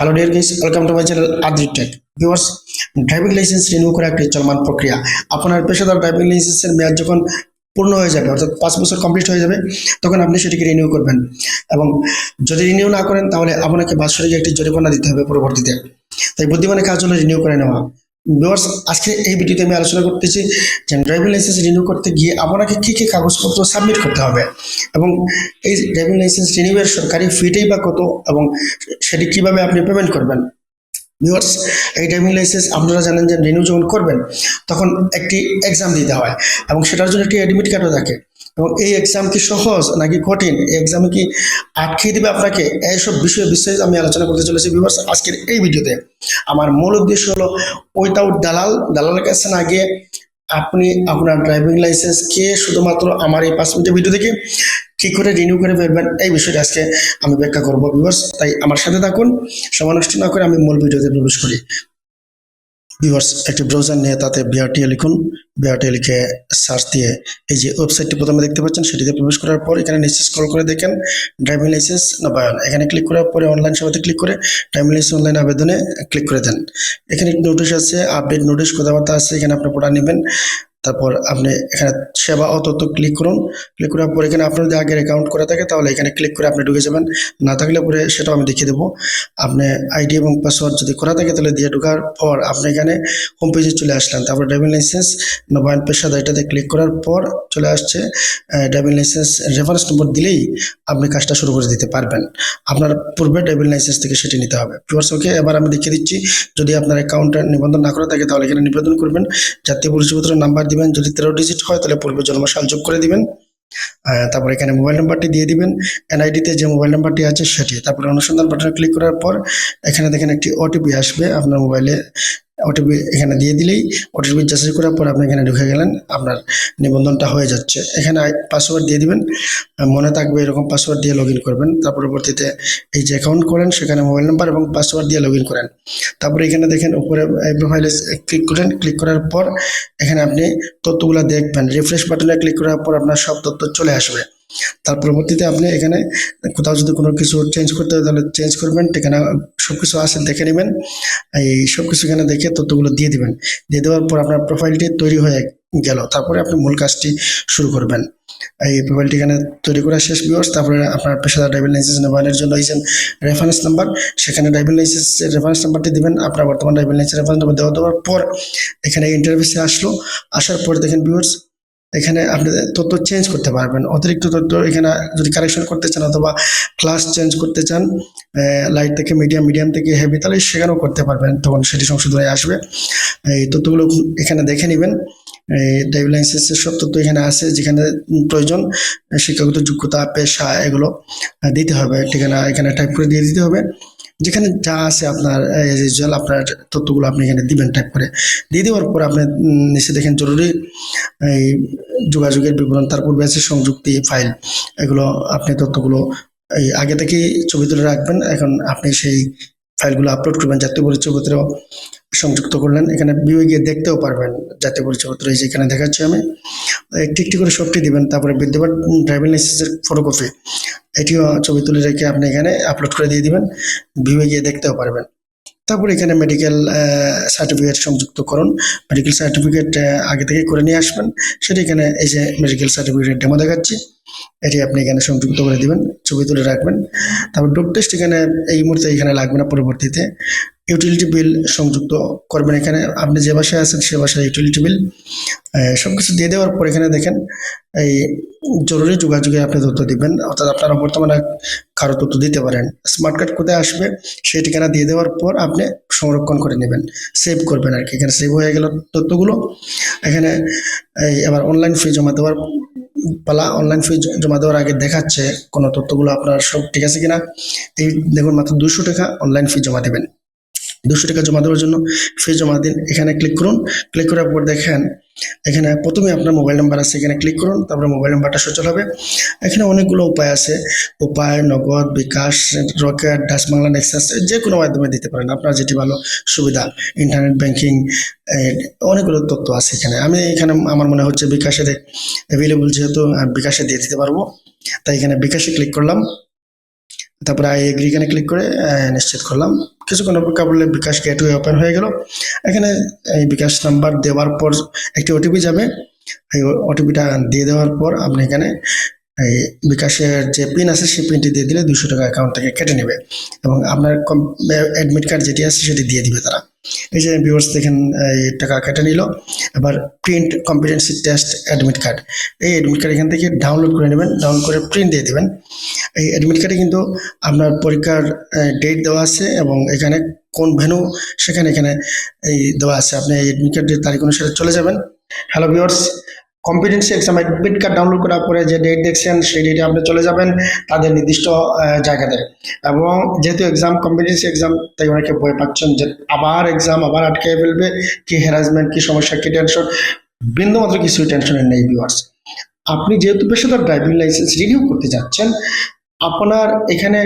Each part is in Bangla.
Hello dear guys welcome to my channel Adri tech viewers driving licence renew করা একটি চলমান প্রক্রিয়া? আপনার পেশাদার ড্রাইভিং লাইসেন্সের মেয়াদ যখন পূর্ণ হয়ে যাবে, অর্থাৎ পাঁচ বছর কমপ্লিট হয়ে যাবে, তখন আপনি সেটিকে রিনিউ করবেন। এবং যদি রিনিউ না করেন, তাহলে আপনাকে বাৎসরিক একটি জরিমানা দিতে হবে পরবর্তীতে। তাই বুদ্ধিমানের কাজ হলো রিনিউ করে নেওয়া। ভিউয়ার্স আজকে এই ভিডিওতে আমি আলোচনা করতেছি যে ড্রাইভিং লাইসেন্স রিনিউ করতে গিয়ে আপনাকে কী কী কাগজপত্র সাবমিট করতে হবে এবং এই ড্রাইভিং লাইসেন্স রিনিউয়ের সরকারি ফিটাই বা কত এবং সেটি কীভাবে আপনি পেমেন্ট করবেন? ভিউয়ার্স এই ড্রাইভিং লাইসেন্স আপনারা জানেন যে রিনিউ যখন করবেন, তখন একটি এক্সাম দিতে হয় এবং সেটার জন্য একটি অ্যাডমিট কার্ডও থাকে। এবং এই এক্সাম কি সহজ নাকি কঠিন? এক্সামে কি আটকে দিবে আপনাকে? এইসব বিষয়ে বিস্তারিত আমি আলোচনা করতে চলেছি ভিউয়ার্স আজকের এই ভিডিওতে। আমার মূল উদ্দেশ্য হলো উইথাউট দালাল, দালালের কাছে না গিয়ে আপনি আপনার ড্রাইভিং লাইসেন্সকে শুধুমাত্র আমার এই পাঁচ মিনিটের ভিডিও থেকে কি করে রিনিউ করে ফেলবেন, এই বিষয়টা আজকে আমি ব্যাখ্যা করব ভিউয়ার্স তাই আমার সাথে থাকুন, সময় না করে আমি মূল ভিডিওতে প্রবেশ করি। ভিউয়ার্স, একটি ব্রাউজার নিয়ে তাতে বিআরটিএ লিখুন। বিআরটিএ লিখে সার্চ দিয়ে এই যে ওয়েবসাইটটি প্রথমে দেখতে পাচ্ছেন, সেটিতে প্রবেশ করার পর এখানে নিচে স্ক্রল করে দেখেন ড্রাইভিং লাইসেন্স নবায়ন এখানে ক্লিক করার পরে অনলাইন সেবাতে ক্লিক করে ড্রাইভিং লাইসেন্স অনলাইন আবেদনে ক্লিক করে দেন। এখানে নোটিশ আছে আপডেট নোটিশ কথাবার্তা আছে, এখানে আপনি পড়া নেবেন। তারপর আপনি এখানে সেবা ও ক্লিক করুন। ক্লিক করার পর এখানে আপনার যদি আগের অ্যাকাউন্ট করা থাকে, তাহলে এখানে ক্লিক করে আপনি ঢুকে যাবেন। না থাকলে পরে সেটাও আমি দেখিয়ে দেবো। আপনি আইডি এবং পাসওয়ার্ড যদি করা থাকে, তাহলে দিয়ে ঢোকার পর আপনি এখানে হোম পেজে চলে আসলেন। তারপর ড্রাইভিং লাইসেন্স নবায়ন পেশাদার, এটাতে ক্লিক করার পর চলে আসছে ড্রাইভিং লাইসেন্স রেফারেন্স নম্বর দিলেই আপনি কাজটা শুরু করে দিতে পারবেন। আপনার পূর্বে ড্রাইভিং লাইসেন্স থেকে সেটি নিতে হবে। ভিউয়ার্স ওকে এবার আমি দেখিয়ে দিচ্ছি, যদি আপনার অ্যাকাউন্টটা নিবন্ধন না করা থাকে, তাহলে এখানে নিবেদন করবেন। জাতীয় পরিচয়পত্র নাম্বার দিবেন। যদি তেরো ডিজিট হয়, তাহলে পূর্বে জন্মসাল যোগ করে দিবেন। তারপর এখানে মোবাইল নাম্বারটি দিয়ে দিবেন। এনআইডিতে যে মোবাইল নাম্বারটি আছে, সেটি। তারপরে অনুসন্ধান বাটনে ক্লিক করার পর, এখানে দেখেন একটি ওটিপি আসবে আপনার মোবাইলে ওটিপি এখানে দিয়ে দিলেই ওটিপি যাচাই করার পর আপনি এখানে ঢুকে গেলেন, আপনার নিবন্ধনটা হয়ে যাচ্ছে। এখানে পাসওয়ার্ড দিয়ে দিবেন মনে থাকবে এরকম পাসওয়ার্ড দিয়ে লগ করবেন। তার পরবর্তীতে এই যে অ্যাকাউন্ট করেন, সেখানে মোবাইল নাম্বার এবং পাসওয়ার্ড দিয়ে লগ করেন। তারপরে এখানে দেখেন উপরে প্রোফাইলে ক্লিক করেন। ক্লিক করার পর এখানে আপনি তথ্যগুলো দেখবেন। রিফ্রেশ বাটনে ক্লিক করার পর আপনার সব তথ্য চলে আসবে। তার পরবর্তীতে আপনি এখানে কোথাও যদি কোনো কিছু চেঞ্জ করতে হয়, তাহলে চেঞ্জ করবেন, ঠিকানা সব কিছু আছে দেখে নেবেন। এই সব কিছু এখানে দেখে তথ্যগুলো দিয়ে দিবেন। দিয়ে দেওয়ার পর আপনার প্রোফাইলটি তৈরি হয়ে গেল। তারপরে আপনি মূল কাজটি শুরু করবেন। এই প্রোফাইলটি এখানে তৈরি করা শেষ বিওর্স তারপরে আপনার পেশাদার ড্রাইভিং লাইসেন্স নবায়নের জন্য হয়েছেন রেফারেন্স নাম্বার সেখানে ড্রাইভিং লাইসেন্সের রেফারেন্স নাম্বারটি দিবেন। আপনার বর্তমান ড্রাইভিং লাইসেন্স রেফারেন্স নাম্বার দেওয়া দেওয়ার পর এখানে ইন্টারভিউসে আসলো। আসার পর দেখেন ভিউয়ার্স এখানে আপনি তথ্য চেঞ্জ করতে পারবেন। অতিরিক্ত তথ্য এখানে যদি কারেকশন করতে চান অথবা ক্লাস চেঞ্জ করতে চান লাইট থেকে মিডিয়াম মিডিয়াম থেকে হেভি তাহলে সেখানেও করতে পারবেন। তখন সেটি সংশোধনে আসবে। এই তথ্যগুলো এখানে দেখে নেবেন। ড্রাইভিং লাইসেন্সের সব তথ্য এখানে আছে, যেখানে প্রয়োজন, শিক্ষাগত যোগ্যতা, পেশা, এগুলো দিতে হবে। ঠিকানা এখানে টাইপ করে দিয়ে দিতে হবে। যেখানে যা আছে আপনার রেজাল্ট আপনার তথ্যগুলো আপনি এখানে দিবেন টাইপ করে। দিয়ে দেওয়ার পর আপনি নিচে দেখেন জরুরি, এই যোগাযোগের বিবরণ তার পূর্বে আছে সংযুক্তি ফাইল এগুলো আপনি তথ্যগুলো, এই আগে থেকেই ছবি তুলে রাখবেন। এখন আপনি সেই ফাইলগুলো আপলোড করবেন জাতীয় পরিচয়পত্র সংযুক্ত করলেন। এখানে ভিউ গিয়ে দেখতেও পারবেন জাতীয় পরিচয়পত্র এই যে এখানে দেখাচ্ছি আমি। একটি একটি করে সবটি দিবেন, তারপরে বিদ্যমান ড্রাইভিং লাইসেন্সের ফটোকপি এটিও ছবি তুলে রেখে আপনি এখানে আপলোড করে দিয়ে দিবেন ভিউয়ে গিয়ে দেখতেও পারবেন। তারপর এখানে মেডিকেল সার্টিফিকেট সংযুক্ত করুন মেডিকেল সার্টিফিকেট আগে থেকে করে নিয়ে আসবেন। সেটা এখানে এই যে মেডিকেল সার্টিফিকেট ডেমো দেখাচ্ছি। এটি আপনি এখানে সংযুক্ত করে দিবেন, ছবি তুলে রাখবেন। তারপর ডোপ টেস্ট এখানে এই মুহূর্তে এখানে লাগবে না, পরবর্তীতে ইউটিলিটি বিল সংযুক্ত করবেন এখানে। আপনি যে বাসায় আছেন সে বাসায় ইউটিলিটি বিল সব কিছু দিয়ে দেওয়ার পর এখানে দেখেন, এই জরুরি যোগাযোগে আপনি তথ্য দিবেন। অর্থাৎ আপনারা বর্তমানে কারও তথ্য দিতে পারেন। স্মার্ট কার্ড কোথায় আসবে সেই ঠিকানা দিয়ে দেওয়ার পর আপনি সংরক্ষণ করে নেবেন। সেভ করবেন আর কি। এখানে সেভ হয়ে গেল তথ্যগুলো। এখানে এই এবার অনলাইন ফি জমা দেওয়ার পালা অনলাইন ফি জমা দেওয়ার আগে দেখাচ্ছে কোনো তথ্যগুলো আপনার সব ঠিক আছে কিনা। এই দেখুন মাত্র দুশো টাকা অনলাইন ফি জমা দেবেন। দুশো টাকা জমা দেওয়ার জন্য ফি জমা দিন। এখানে ক্লিক করুন। ক্লিক করার পর দেখেন, এখানে প্রথমে আপনার মোবাইল নাম্বার আছে, এখানে ক্লিক করুন, তারপরে মোবাইল নাম্বারটা সচল হবে। এখানে অনেকগুলো উপায় আছে। Upay, Nagad, bKash Rocket Dutch Bangla Nexus যে কোনো মাধ্যমে দিতে পারেন। আপনার যেটি ভালো সুবিধা ইন্টারনেট ব্যাংকিং অনেকগুলো তথ্য আছে এখানে। আমি এখানে, আমার মনে হচ্ছে বিকাশের অ্যাভেলেবল যেহেতু বিকাশে দিয়ে দিতে পারব। তাই এখানে বিকাশে ক্লিক করলাম। তারপরে আই এগ্রি এখানে ক্লিক করে নিশ্চিত করলাম। কিছুক্ষণ অপেক্ষা করলে বিকাশ গেটওয়ে ওপেন হয়ে গেল। এখানে এই বিকাশ নাম্বার দেওয়ার পর একটি ওটিপি যাবে। এই ওটিপিটা দিয়ে দেওয়ার পর আপনি এখানে এই বিকাশের যে পিন আছে, সেই পিনটি দিয়ে দিলে দুশো টাকা অ্যাকাউন্ট থেকে কেটে নেবে এবং আপনার অ্যাডমিট কার্ড যেটি আছে, সেটি দিয়ে দিবে তারা। এই যে ভিউয়ার্স দেখেন, এই টাকা কেটে নিল। এবার print competency test admit card এই অ্যাডমিট কার্ড এখান থেকে ডাউনলোড করে নেবেন ডাউনলোড করে প্রিন্ট দিয়ে দেবেন। এই অ্যাডমিট কার্ডে কিন্তু আপনার পরীক্ষার ডেট দেওয়া আছে এবং এখানে কোন ভেনু সেখানে এখানে, এই দেওয়া আছে। আপনি এই অ্যাডমিট কার্ডের তারিখ অনুসারে চলে যাবেন। Hello viewers competency exam admit card download করার পরে যে ডেট দেখছেন, সেই ডেটে আপনি চলে যাবেন তাদের নির্দিষ্ট জায়গাতে। এবং যেহেতু এক্সাম কম্পিটেন্সি এক্সাম তাই অনেকে ভয় পাচ্ছেন যে আবার এক্সাম আবার আটকে ফেলবে, কি হ্যারাসমেন্ট কি সমস্যা, কি টেনশন বিন্দুমাত্র কিছুই টেনশনের নেই ভিউয়ার্স আপনি যেহেতু পেশাদার ড্রাইভিং লাইসেন্স রিনিউ করতে যাচ্ছেন, আপনার এখানে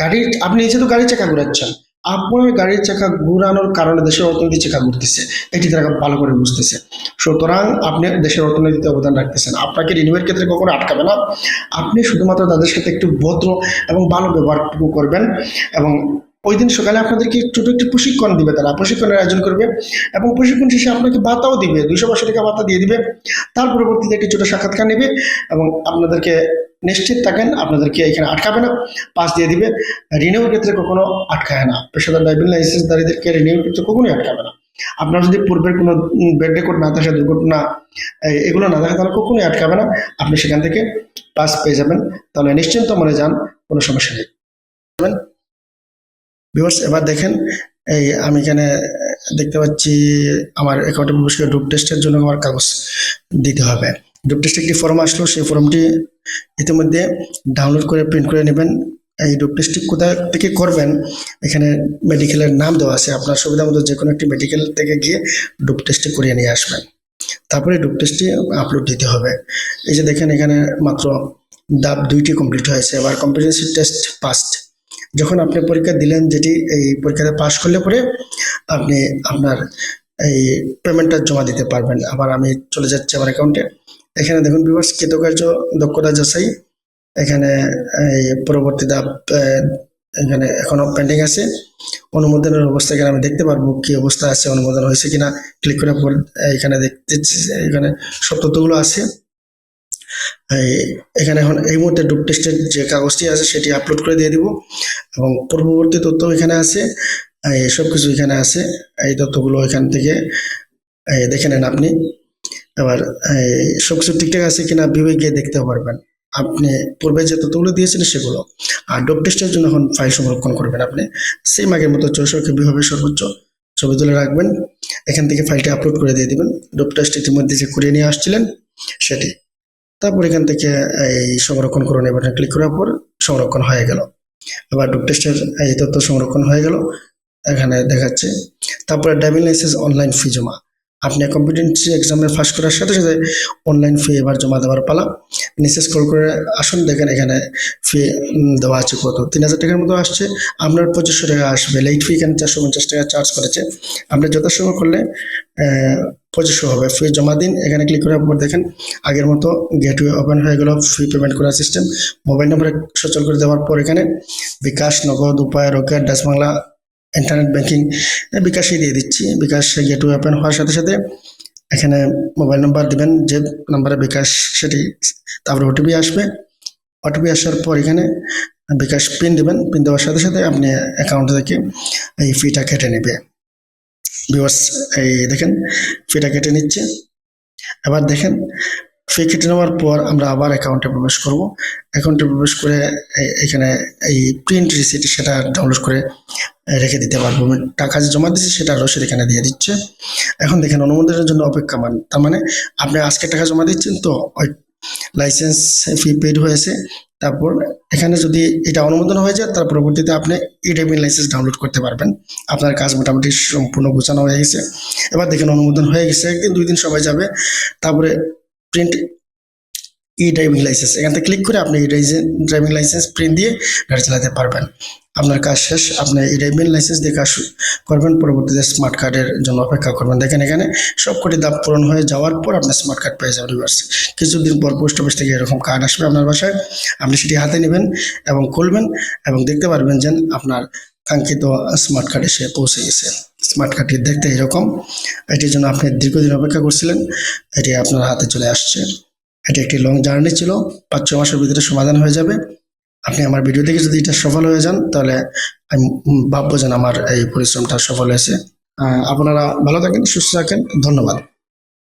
গাড়ির, আপনি নিজে তো গাড়ির চাকা ঘুরাচ্ছেন আপনার গাড়ির চাকা ঘুরানোর কারণে দেশের অর্থনীতি চাকা ঘুরতেছে, এটি তারা ভালো করে বুঝতেছে। সুতরাং আপনি দেশের অর্থনীতিতে অবদান রাখতেছেন। আপনাকে রিনিউয়ের ক্ষেত্রে কখনো আটকাবে না। আপনি শুধুমাত্র তাদের সাথে একটু ভদ্র এবং ভালো ব্যবহারটুকু করবেন এবং ওই দিন সকালে আপনাদেরকে ছোট একটি প্রশিক্ষণ দিবে তারা। প্রশিক্ষণের আয়োজন করবে এবং প্রশিক্ষণ শেষে আপনাকে ভাতাও দিবে দুশো পাঁচশো টাকা ভাতা দিয়ে দিবে। তার পরবর্তীতে একটি ছোট সাক্ষাৎকার নেবে এবং আপনাদেরকে নিশ্চিত থাকেন, আপনাদেরকে এখানে আটকাবে না, পাস দিয়ে দিবে। রিনিউর ক্ষেত্রে কখনো আটকায় না। পেশাদার ড্রাইভিং লাইসেন্সধারীদেরকে রিনিউর ক্ষেত্রে কখনোই আটকাবে না। আপনার যদি পূর্বের কোনো বেড রেকর্ড না থাকে দুর্ঘটনা এগুলো না থাকে তাহলে কখনোই আটকাবে না। আপনি সেখান থেকে পাস পেয়ে যাবেন। তাহলে নিশ্চিন্ত মনে যান, কোনো সমস্যা নেই। ভিউয়ার্স এবার দেখেন, এই আমি এখানে দেখতে পাচ্ছি আমার অ্যাকাউন্টে প্রবেশ করে ডুব টেস্টের জন্য আমার কাগজ দিতে হবে। ডুব টেস্ট একটি ফর্ম আসলো, সেই ফর্মটি ইতিমধ্যে ডাউনলোড করে প্রিন্ট করে নেবেন। এই ডুব টেস্টটি কোথা থেকে করবেন, এখানে মেডিকেলের নাম দেওয়া আছে। আপনার সুবিধা মতো যে কোনো একটি মেডিকেল থেকে গিয়ে ডুব টেস্টটি করিয়ে নিয়ে আসবেন। তারপরে ডুব টেস্টটি আপলোড দিতে হবে। এই যে দেখেন, এখানে মাত্র দাব দুইটি কমপ্লিট হয়েছে। এবার কম্পিটেন্সি টেস্ট পাস্ট যখন আপনি পরীক্ষা দিলেন যেটি এই পরীক্ষাতে পাশ করলে পরে আপনি আপনার এই পেমেন্টটা জমা দিতে পারবেন। আবার আমি চলে যাচ্ছি আমার অ্যাকাউন্টে এখানে দেখুন বিভার্স কৃতকার্য, দক্ষতা যাচাই। এখানে এই পরবর্তী ধাপ এখানে এখনও পেন্ডিং আছে। অনুমোদনের অবস্থা এখানে আমি দেখতে পারব কি অবস্থা আছে, অনুমোদন হয়েছে কিনা। ক্লিক পর এখানে দেখতে এখানে সব তথ্যগুলো আছে। এখানে এখন এই মুহূর্তে ডুব টেস্টের যে কাগজটি আছে সেটি আপলোড করে দিয়ে দিব এবং পূর্ববর্তী তথ্য এখানে আছে। সব কিছু এখানে আছে। এই তথ্যগুলো এখান থেকে দেখে নেন আপনি। এবার সব কিছু ঠিকঠাক আছে কিনা ভিভে গিয়ে দেখতে পারবেন। আপনি পূর্বে যে তথ্যগুলো দিয়েছিলেন সেগুলো। আর ডোপ টেস্টের জন্য এখন ফাইল সংরক্ষণ করবেন আপনি। সেম আগের মতো চৌষট্টি বিভাবে সর্বোচ্চ। ছবি তুলে রাখবেন। এখান থেকে ফাইলটি আপলোড করে দিয়ে দিবেন। ডোপ টেস্ট ইতিমধ্যে যে করিয়ে নিয়ে আসছিলেন, সেটি। তারপর এখান থেকে, এই সংরক্ষণ করুন এবার ক্লিক করার পর সংরক্ষণ হয়ে গেল। আবার ডোপ টেস্টের এই তথ্য সংরক্ষণ হয়ে গেল, এখানে দেখাচ্ছে। তারপরে ড্রাইভিং লাইসেন্স অনলাইন ফি জমা। আপনি কম্পিটেন্সি এক্সামে পাস করার সাথে সাথে অনলাইন ফি এবার জমা দেওয়ার পালা। নিচে স্ক্রল করে আসুন, দেখেন এখানে ফি দেওয়া আছে কত? তিন হাজার টাকার মতো আসছে। আপনার পঁচিশশো টাকা আসবে। লেট ফি এখানে চারশো পঞ্চাশ টাকা চার্জ করেছে। আপনি যথাসময় করলে পঁচিশশো হবে ফি জমা দিন। এখানে ক্লিক করার পর দেখেন, আগের মতো গেটওয়ে ওপেন হয়ে গেল ফি পেমেন্ট করার সিস্টেম মোবাইল নম্বর সচল করে দেওয়ার পর এখানে bKash, Nagad, Upay, Rocket Dutch Bangla internet banking বিকাশই দিয়ে দিচ্ছি। বিকাশ গেটওয়ে ওপেন হওয়ার সাথে সাথে এখানে মোবাইল নাম্বার দিবেন, যে নাম্বারে বিকাশ, সেটি তারপরে ওটিপি আসবে। ওটিপি আসার পর এখানে বিকাশ পিন দেবেন। পিন দেওয়ার সাথে সাথে আপনি অ্যাকাউন্ট থেকে এই ফিটা কেটে নেবে। ভিউয়ার্স এই দেখেন, ফিটা কেটে নিচ্ছে। এবার দেখেন, ফি কেটে নেওয়ার পর আমরা আবার অ্যাকাউন্টে প্রবেশ করব। অ্যাকাউন্টে প্রবেশ করে এখানে এই প্রিন্ট রিসিট সেটা ডাউনলোড করে রেখে দিতে পারব। টাকা যে জমা দিচ্ছে সেটা রসিদ এখানে দিয়ে দিচ্ছে। এখন দেখেন, অনুমোদনের জন্য অপেক্ষা মান, তার মানে আপনি আজকে টাকা জমা দিচ্ছেন তো ওই লাইসেন্স ফি পেড হয়েছে। তারপর এখানে যদি এটা অনুমোদন হয়ে যায়, তার পরবর্তীতে আপনি ই ড্রাইভিং লাইসেন্স ডাউনলোড করতে পারবেন। আপনার কাজ মোটামুটি সম্পূর্ণ গোছানো হয়ে গেছে। এবার দেখেন অনুমোদন হয়ে গেছে, একদিন দুই দিন সবাই যাবে। তারপরে প্রিন্ট ই ড্রাইভিং লাইসেন্স এখান থেকে ক্লিক করে আপনি ড্রাইভিং লাইসেন্স প্রিন্ট দিয়ে গাড়ি চালাতে পারবেন। আপনার কাজ শেষ। আপনি ই ড্রাইভিং লাইসেন্স দিয়ে কাজ করবেন। পরবর্তীতে স্মার্ট কার্ডের জন্য অপেক্ষা করবেন। দেখেন এখানে সবকটি দাম পূরণ হয়ে যাওয়ার পর আপনি স্মার্ট কার্ড পেয়ে যাবেন রিভার্স কিছুদিন পর পোস্ট অফিস থেকে এরকম কার্ড আসবে আপনার বাসায়। আপনি সেটি হাতে নেবেন এবং খুলবেন এবং দেখতে পারবেন যে আপনার কাঙ্ক্ষিত স্মার্ট কার্ড এসে পৌঁছে গেছে। স্মার্ট কার্ডটি দেখতে এরকম। এটির জন্য আপনি দীর্ঘদিন অপেক্ষা করছিলেন। এটি আপনার হাতে চলে আসছে। এটি একটি লং জার্নি ছিল। পাঁচ, ছ মাসের ভিতরে সমাধান হয়ে যাবে। আপনি আমার ভিডিও দেখে যদি এটা সফল হয়ে যান, তাহলে আমি ভাববো যেন আমার এই পরিশ্রমটা সফল হয়েছে। আপনারা ভালো থাকেন, সুস্থ থাকেন। ধন্যবাদ।